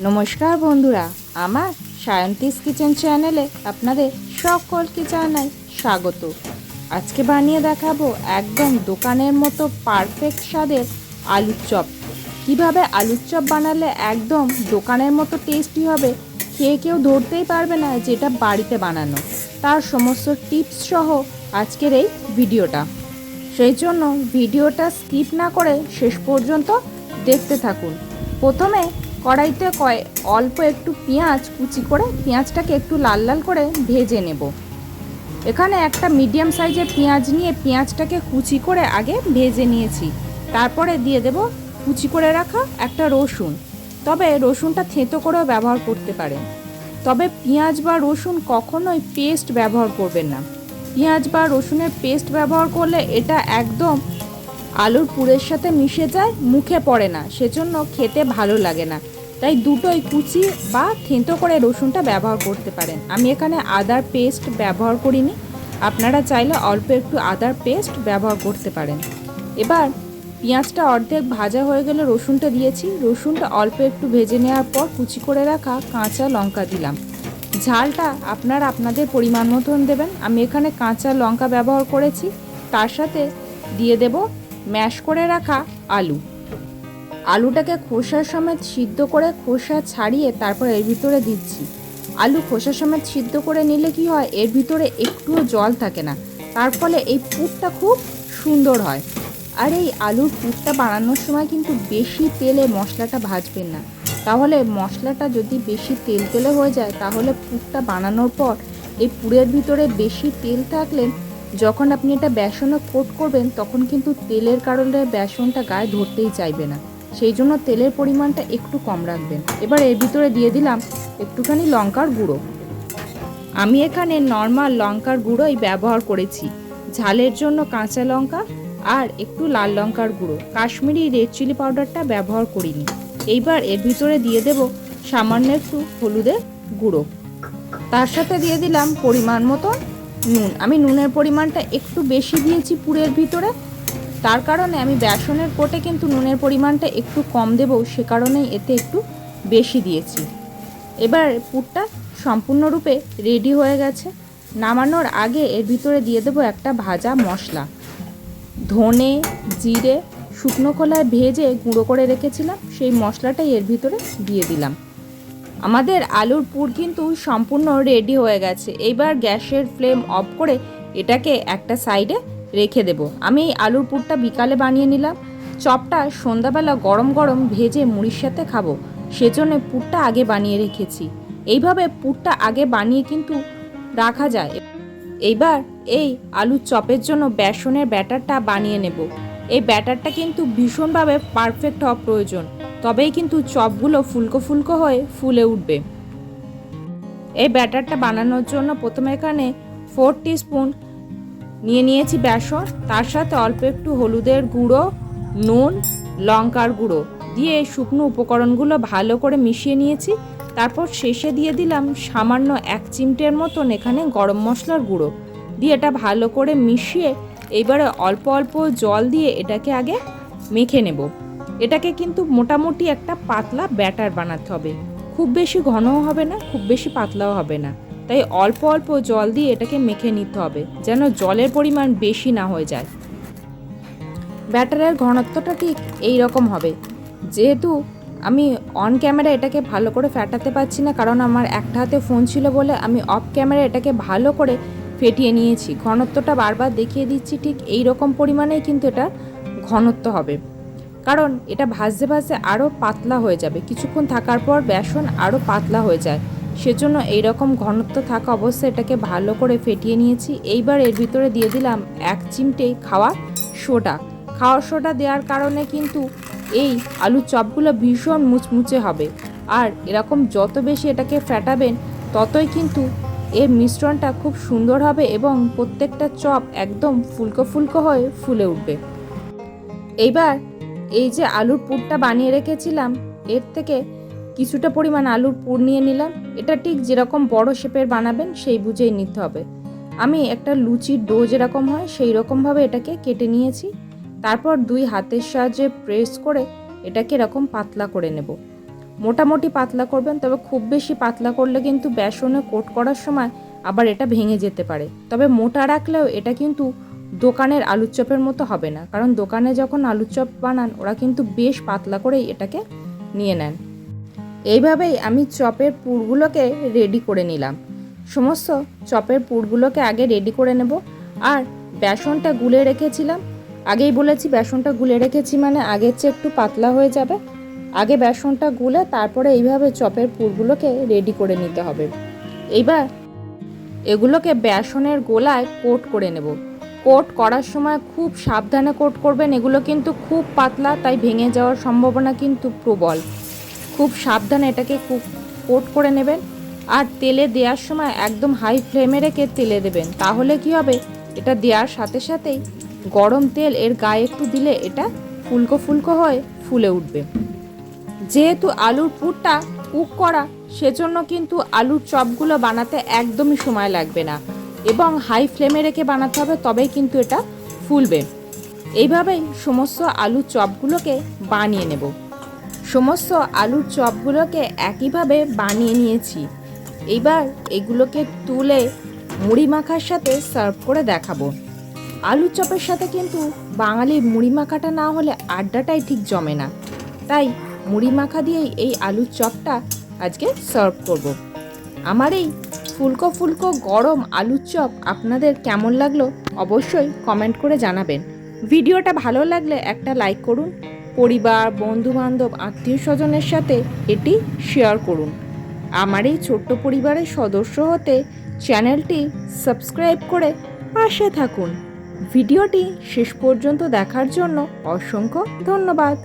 নমস্কার বন্ধুরা, আমার সায়ন্তিস কিচেন চ্যানেলে আপনাদের সকলকে জানাই স্বাগত। আজকে বানিয়ে দেখাবো একদম দোকানের মতো পারফেক্ট স্বাদের আলুর চপ। কীভাবে আলুর চপ বানালে একদম দোকানের মতো টেস্টি হবে খেয়ে কেউ ধরতেই পারবে না যেটা বাড়িতে বানানো। তার সমস্ত টিপস সহ আজকের এই ভিডিওটা। সেই জন্য ভিডিওটা স্কিপ না করে শেষ পর্যন্ত দেখতে থাকুন। প্রথমে কড়াইতে কয়, অল্প একটু পেঁয়াজ, কুচি করে পেঁয়াজটাকে একটু লাল লাল করে ভেজে নেব। এখানে একটা মিডিয়াম সাইজের পেঁয়াজ নিয়ে পেঁয়াজটাকে কুচি করে আগে ভেজে নিয়েছি। তারপরে দিয়ে দেব কুচি করে রাখা একটা রসুন। তবে রসুনটা থেঁতো করেও ব্যবহার করতে পারেন। তবে পেঁয়াজ বা রসুন কখনোই পেস্ট ব্যবহার করবেন না। পেঁয়াজ বা রসুনের পেস্ট ব্যবহার করলে এটা একদম আলুর পুরের সাথে মিশে যায়, মুখে পড়ে না। সেজন্য খেতে ভালো লাগে না। তাই দুটোই কুচি বা থেঁতো করে রসুনটা ব্যবহার করতে পারেন। আমি এখানে আদার পেস্ট ব্যবহার করিনি। আপনারা চাইলে অল্প একটু আদার পেস্ট ব্যবহার করতে পারেন। এবার পেঁয়াজটা অর্ধেক ভাজা হয়ে গেলে রসুনটা দিয়েছি। রসুনটা অল্প একটু ভেজে নেওয়ার পর কুচি করে রাখা কাঁচা লঙ্কা দিলাম। ঝালটা আপনারা আপনাদের পরিমাণ মতন দেবেন। আমি এখানে কাঁচা লঙ্কা ব্যবহার করেছি। তার সাথে দিয়ে দেব ম্যাশ করে রাখা আলু। আলুটাকে খোসার সমেত সিদ্ধ করে খোসা ছাড়িয়ে তারপর এর ভিতরে দিচ্ছি। আলু খোসা সমেত সিদ্ধ করে নিলে কি হয়, এর ভিতরে একটুও জল থাকে না। তার ফলে এই পুরটা খুব সুন্দর হয়। আর এই আলুর পুরটা বানানোর সময় কিন্তু বেশি তেলে মশলাটা ভাজবেন না। তাহলে মশলাটা যদি বেশি তেল তেলে হয়ে যায়, তাহলে পুরটা বানানোর পর এই পুরের ভিতরে বেশি তেল থাকলে যখন আপনি এটা বেসনে কোট করবেন, তখন কিন্তু তেলের কারণে বেসনটা গায়ে ধরতেই চাইবে না। সেই জন্য তেলের পরিমাণটা একটু কম রাখবেন। এবার এর ভিতরে দিয়ে দিলাম একটুখানি লঙ্কার গুঁড়ো। আমি এখানে নর্মাল লঙ্কার গুঁড়োই ব্যবহার করেছি। ঝালের জন্য কাঁচা লঙ্কা আর একটু লাল লঙ্কার গুঁড়ো। কাশ্মীরি রেড চিলি পাউডারটা ব্যবহার করিনি। এইবার এর ভিতরে দিয়ে দেব সামান্য একটু হলুদের গুঁড়ো। তার সাথে দিয়ে দিলাম পরিমাণ মতো নুন। আমি নুনের পরিমাণটা একটু বেশি দিয়েছি পুরের ভিতরে। তার কারণে আমি বেসনের কোটে কিন্তু নুনের পরিমাণটা একটু কম দেবো, সে কারণেই এতে একটু বেশি দিয়েছি। এবার পুরটা সম্পূর্ণরূপে রেডি হয়ে গেছে। নামানোর আগে এর ভিতরে দিয়ে দেবো একটা ভাজা মশলা। ধনে, জিরে, শুকনো খোলায় ভেজে গুঁড়ো করে রেখেছিলাম, সেই মশলাটাই এর ভিতরে দিয়ে দিলাম। আমাদের আলুর পুর কিন্তু সম্পূর্ণ রেডি হয়ে গেছে। এইবার গ্যাসের ফ্লেম অফ করে এটাকে একটা সাইডে রেখে দেব। আমি এই আলুর পুরটা বিকালে বানিয়ে নিলাম। চপটা সন্ধ্যাবেলা গরম গরম ভেজে মুড়ির সাথে খাব। সেজন্য পুরটা আগে বানিয়ে রেখেছি। এইভাবে পুরটা আগে বানিয়ে কিন্তু রাখা যায়। এইবার এই আলুর চপের জন্য বেসনের ব্যাটারটা বানিয়ে নেব। এই ব্যাটারটা কিন্তু ভীষণভাবে পারফেক্ট হওয়া প্রয়োজন। তবেই কিন্তু চপগুলো ফুলকো ফুলকো হয়ে ফুলে উঠবে। এই ব্যাটারটা বানানোর জন্য প্রথমে এখানে ফোর স্পুন নিয়ে নিয়েছি বেসন, তার সাথে অল্প একটু হলুদের গুঁড়ো, নুন, লঙ্কার গুঁড়ো দিয়ে শুকনো উপকরণগুলো ভালো করে মিশিয়ে নিয়েছি। তারপর শেষে দিয়ে দিলাম সামান্য এক চিমটের মতন এখানে গরম মশলার গুঁড়ো দিয়ে এটা ভালো করে মিশিয়ে এইবারে অল্প অল্প জল দিয়ে এটাকে আগে মেখে নেব। এটাকে কিন্তু মোটামুটি একটা পাতলা ব্যাটার বানাতে হবে। খুব বেশি ঘনও হবে না, খুব বেশি পাতলাও হবে না। তাই অল্প অল্প জল দিয়ে এটাকে মেখে নিতে হবে, যেন জলের পরিমাণ বেশি না হয়ে যায়। ব্যাটারের ঘনত্বটা ঠিক এই রকম হবে। যেহেতু আমি অন ক্যামেরা এটাকে ভালো করে ফেটাতে পারছি না, কারণ আমার একটা হাতে ফোন ছিল বলে আমি অফ ক্যামেরা এটাকে ভালো করে ফেটিয়ে নিয়েছি। ঘনত্বটা বারবার দেখিয়ে দিচ্ছি, ঠিক এই রকম পরিমাণেই কিন্তু এটা ঘনত্ব হবে। কারণ এটা ভাজতে ভাজতে আরও পাতলা হয়ে যাবে। কিছুক্ষণ থাকার পর বেসন আরও পাতলা হয়ে যায়। সেজন্য এই রকম ঘনত্ব থাকা অবস্থায় এটাকে ভালো করে ফেটিয়ে নিয়েছি। এইবার এর ভিতরে দিয়ে দিলাম এক চিমটে খাওয়া সোডা। খাওয়ার সোডা দেওয়ার কারণে কিন্তু এই আলুর চপগুলো ভীষণ মুচমুচে হবে। আর এরকম যত বেশি এটাকে ফ্যাটাবেন, ততই কিন্তু এর মিশ্রণটা খুব সুন্দর হবে এবং প্রত্যেকটা চপ একদম ফুলকো ফুলকো হয়ে ফুলে উঠবে। এইবার এই যে আলুর পুরটা বানিয়ে রেখেছিলাম, এর থেকে কিছুটা পরিমাণ আলুর পুর নিয়ে নিলাম। এটা ঠিক যেরকম বড় শেপের বানাবেন, সেই বুঝেই নিতে হবে। আমি একটা লুচির ডো যেরকম হয়, সেই রকমভাবে এটাকে কেটে নিয়েছি। তারপর দুই হাতের সাহায্যে প্রেস করে এটাকে এরকম পাতলা করে নেব। মোটামুটি পাতলা করবেন, তবে খুব বেশি পাতলা করলে কিন্তু বেসনে কোট করার সময় আবার এটা ভেঙে যেতে পারে। তবে মোটা রাখলেও এটা কিন্তু দোকানের আলুর চপের মতো হবে না। কারণ দোকানে যখন আলুর চপ বানান, ওরা কিন্তু বেশ পাতলা করেই এটাকে নিয়ে নেন। এইভাবেই আমি চপের পুরগুলোকে রেডি করে নিলাম। সমস্ত চপের পুরগুলোকে আগে রেডি করে নেব। আর বেসনটা গুলে রেখেছিলাম। আগেই বলেছি, বেসনটা গুলে রেখেছি মানে আগের চেয়ে একটু পাতলা হয়ে যাবে। আগে বেসনটা গুলে তারপরে এইভাবে চপের পুরগুলোকে রেডি করে নিতে হবে। এইবার এগুলোকে বেসনের গোলায় কোট করে নেব। কোট করার সময় খুব সাবধানে কোট করবেন, এগুলো কিন্তু খুব পাতলা, তাই ভেঙে যাওয়ার সম্ভাবনা কিন্তু প্রবল। খুব সাবধানে এটাকে কোট করে নেবেন আর তেলে দেওয়ার সময় একদম হাই ফ্লেমে রেখে তেলে দেবেন। তাহলে কি হবে? এটা দেওয়ার সাথে সাথেই গরম তেল এর গায়ে একটু দিলে এটা ফুলকো ফুলকো হয়ে, ফুলে উঠবে। যেহেতু আলুর পুরটা কুক করা, সেজন্য কিন্তু আলুর চপগুলো বানাতে একদমই সময় লাগবে না। এবং হাই ফ্লেমে রেখে বানাতে হবে, তবেই কিন্তু এটা ফুলবে। এইভাবেই সমস্ত আলুর চপগুলোকে বানিয়ে নেব। সমস্ত আলুর চপগুলোকে একইভাবে বানিয়ে নিয়েছি। এইবার এগুলোকে তুলে মুড়ি মাখার সাথে সার্ভ করে দেখাবো। আলুর চপের সাথে কিন্তু বাঙালির মুড়ি মাখাটা না হলে আড্ডাটাই ঠিক জমে না। তাই মুড়ি মাখা দিয়েই এই আলুর চপটা আজকে সার্ভ করব। আমার এই ফুলকো ফুলকো গরম আলুর চপ আপনাদের কেমন লাগল অবশ্যই কমেন্ট করে জানাবেন। ভিডিওটা ভালো লাগলে একটা লাইক করুন, পরিবার, বন্ধুবান্ধব আত্মীয় স্বজনের সাথে এটি শেয়ার করুন। আমার এই ছোট্ট পরিবারের সদস্য হতে চ্যানেলটি সাবস্ক্রাইব করে পাশে থাকুন। ভিডিওটি শেষ পর্যন্ত দেখার জন্য অসংখ্য ধন্যবাদ।